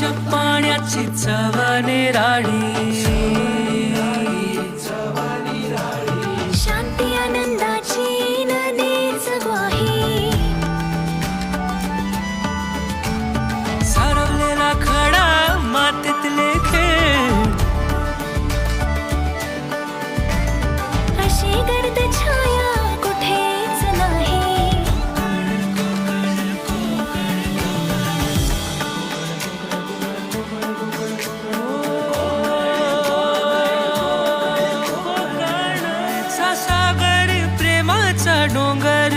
पाण्याची चव राडी ऊंचा डोंगर